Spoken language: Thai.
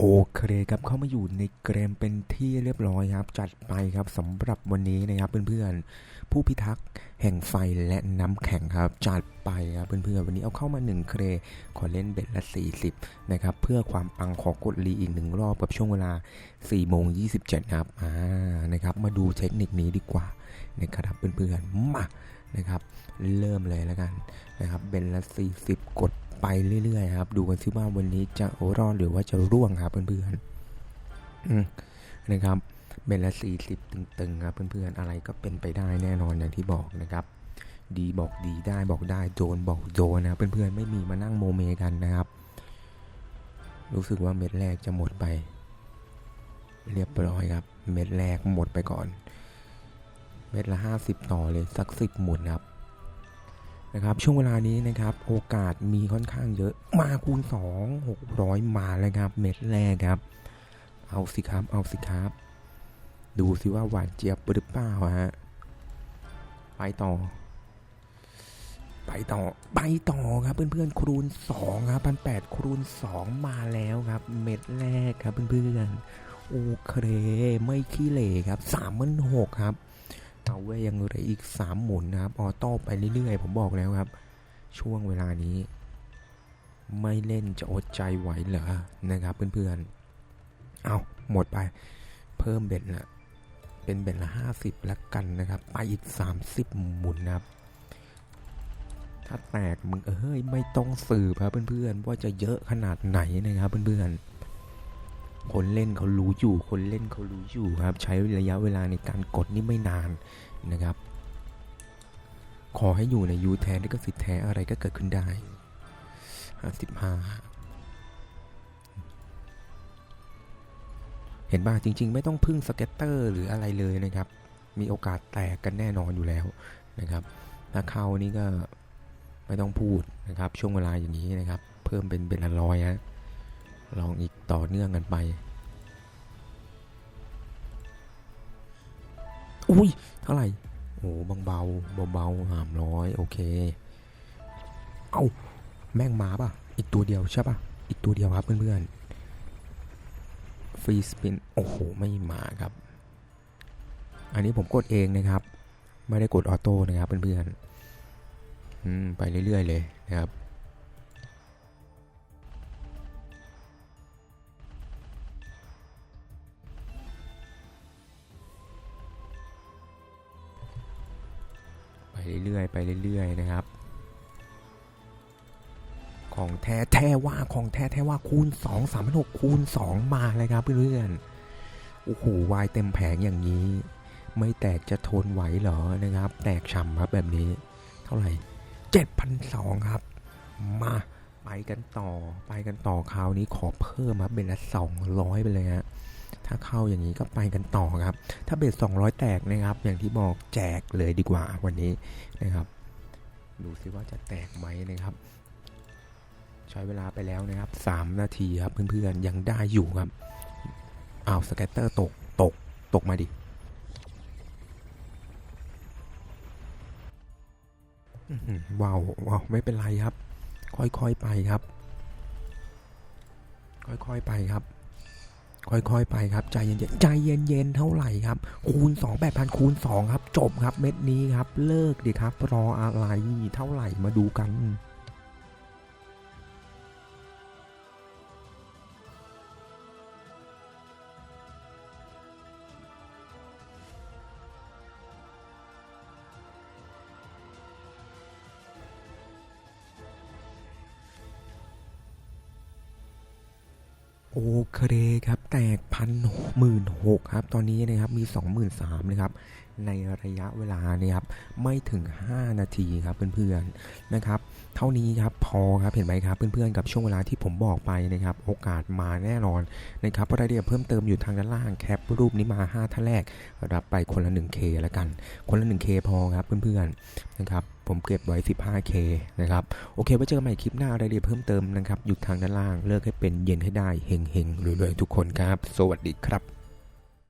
โอเคครับเข้ามาอยู่ในเกมเป็นที่เรียบร้อยครับ จัดไปครับสำหรับวันนี้นะครับเพื่อนๆผู้พิทักษ์แห่งไฟและน้ำแข็งครับ จัดไปครับเพื่อนๆวันนี้เอาเข้ามา 1 เครขอเล่นเบ็ดละ 40 นะครับ เพื่อความปังขอกดรีอีกหนึ่งรอบกับช่วงเวลา4โมง27ครับอ่านะครับ มาดูเทคนิคนี้ดีกว่านะครับเพื่อนๆมานะครับ เริ่มเลยแล้วกันนะครับเบ็ดละ 40 กด ไปเรื่อยๆครับ ดูกันซิว่าวันนี้จะรอดหรือว่าจะร่วงครับเพื่อนๆนะครับเบลละสี่สิบตึงๆครับเพื่อนๆอะไรก็เป็นไปได้แน่นอนอย่างที่บอกนะครับ ดีบอกดีได้บอกได้โดนบอกโดนนะเพื่อนๆไม่มีมานั่งโมเมกันนะครับ รู้สึกว่าเม็ดแรกจะหมดไป เรียบร้อยครับ เม็ดแรกหมดไปก่อน เม็ดละห้าสิบต่อเลยสักสิบหมุนครับ นะครับช่วงเวลานี้นะครับโอกาสมีค่อนข้างเยอะมาคูณ 2 600 มาแล้วครับ เม็ดแรกครับ เอาสิครับเอาสิครับ ดูสิว่าหวานเจี๊ยบหรือเปล่าฮะไปต่อ ไปต่อไปต่อครับเพื่อนๆคูณ2ครับพันแปดคูณ 2 มาแล้วครับ เม็ดแรกครับเพื่อนๆโอเคไม่ขี้เหร่ครับสามมันหกครับ เอาไว้ยังเหลืออีกสามหมุนนะครับ ออโต้ไปเรื่อยๆ ผมบอกแล้วครับ ช่วงเวลานี้ ไม่เล่นจะอดใจไหวเหรอนะครับเพื่อนๆ เอาหมดไป เพิ่มเบ็ดละเป็นเบ็ดละห้าสิบแล้วกันนะครับ ไปอีกสามสิบหมุนนะครับ ถ้าแตกมึงเอ้ยไม่ต้องสืบครับเพื่อนๆ ว่าจะเยอะขนาดไหนนะครับเพื่อนๆ คนเล่นเขารู้อยู่ คนเล่นเขารู้อยู่ครับ ใช้ระยะเวลาในการกดนี่ไม่นานนะครับ ขอให้อยู่ในยูแทนที่ก็สิทธิ์แท้อะไรก็เกิดขึ้นได้ห้าสิบห้าเห็นบ้าจริง ๆ ไม่ต้องพึ่งสเก็ตเตอร์หรืออะไรเลยนะครับ มีโอกาสแตกกันแน่นอนอยู่แล้วนะครับถ้าเข้านี่ก็ไม่ต้องพูดนะครับ ช่วงเวลาอย่างนี้นะครับ เพิ่มเป็นเป็นละร้อยฮะ ลองอีกต่อเนื่องกันไป อุ้ยเท่าไหร่โอ้บางเบาเบาๆหามร้อยโอเค เอาแม่งมาป่ะ อีกตัวเดียวใช่ป่ะ อีกตัวเดียวครับเพื่อนๆ ฟรีสปิน โอ้โห ไม่มาครับ อันนี้ผมกดเองนะครับ ไม่ได้กดออโต้นะครับเพื่อนๆไปเรื่อยๆเลยนะครับ เรื่อยๆไปเรื่อยๆนะครับ ของแท้แท้ว่าของแท้แท้ว่าคูณ2 3 6คูณ 2 มาเลยครับเพื่อนๆโอ้โหวายเต็มแผงอย่างนี้ ไม่แตกจะทนไหวเหรอนะครับ แตกฉ่ำครับแบบนี้ เท่าไหร่7,200ครับ มาไปกันต่อไปกันต่อคราวนี้ขอเพิ่มครับเป็นละ200 ไปเลยฮะ ถ้าเข้าอย่างนี้ก็ไปกันต่อครับ ถ้าเบส200 แตกนะครับ อย่างที่บอกแจกเลยดีกว่าวันนี้นะครับ ดูซิว่าจะแตกไหมนะครับ ใช้เวลาไปแล้วนะครับ 3 นาทีครับเพื่อนๆยังได้อยู่ครับอ้าวสเก็ตเตอร์ตกตกตกมาดิว้าวว้าวไม่เป็นไรครับ ค่อยๆไปครับ ค่อยๆไปครับ ค่อยๆไปครับใจเย็นๆใจเย็นๆเท่าไหร่ครับ คูณ2 8,000คูณ2ครับ จบครับเม็ดนี้ครับ เลิกดีครับรออะไรเท่าไหร่มาดูกัน โอเคครับ แตกพันหมื่นหกครับ ตอนนี้นะครับมีสองหมื่นสามนะครับ ในระยะเวลาเนี่ยครับไม่ถึง 5 นาทีครับเพื่อนๆนะครับ เท่านี้ครับพอครับเห็นไหมครับเพื่อนๆกับช่วงเวลาที่ผมบอกไปนะครับโอกาสมาแน่นอนนะครับรายละเอียดเพิ่มเติมอยู่ทางด้านล่างแคปรูปนี้มา 5ท่านแรก รับไปคนละ 1K แล้วกัน คนละ 1K พอครับเพื่อนๆนะครับผมเก็บไว้ 15K นะครับ โอเคไว้เจอกันใหม่คลิปหน้ารายละเอียดเพิ่มเติมนะครับอยู่ทางด้านล่างเลิกให้เป็นเย็นให้ได้เฮงๆรวยๆทุกคนครับ สวัสดีครับ